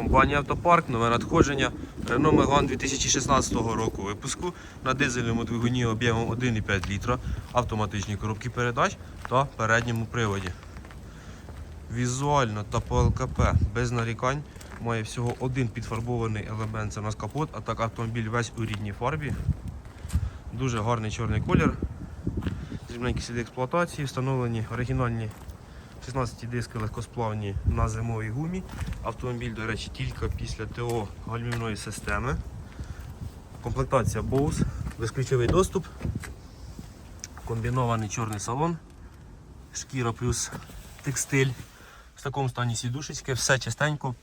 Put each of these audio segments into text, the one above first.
Компанія Автопарк, нове надходження Renault Megane 2016 року випуску на дизельному двигуні об'ємом 1,5 літра, автоматичній коробці передач та передньому приводі. Візуально та по ЛКП без нарікань має всього один підфарбований елемент, це у нас капот, а так автомобіль весь у рідній фарбі. Дуже гарний чорний колір. Дрібненькі сліди експлуатації, встановлені оригінальні 16 диски легкосплавні на зимовій гумі. Автомобіль, до речі, тільки після ТО гальмівної системи. Комплектація Bose, безключовий доступ, комбінований чорний салон, шкіра плюс текстиль. В такому стані сідушечки, все чистенько,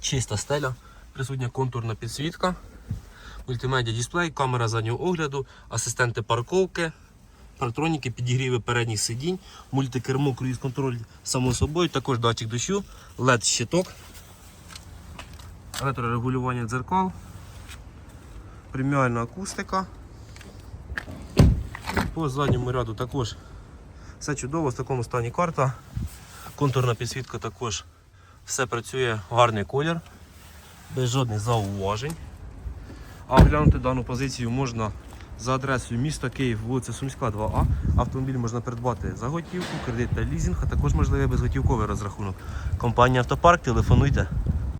чиста стеля, присутня контурна підсвітка, мультимедіа дисплей, камера заднього огляду, асистенти парковки, парктроніки, підігріви передніх сидінь, мультикермо, круїз-контроль само собою, також датчик дощу, LED щиток, електрорегулювання дзеркал, преміальна акустика. По задньому ряду також все чудово, в такому стані карта. Контурна підсвітка також все працює, гарний колір, без жодних зауважень. А оглянути дану позицію можна за адресою міста Київ, вулиця Сумська, 2А. Автомобіль можна придбати за готівку, кредит та лізинг, а також можливий безготівковий розрахунок. Компанія Автопарк, телефонуйте.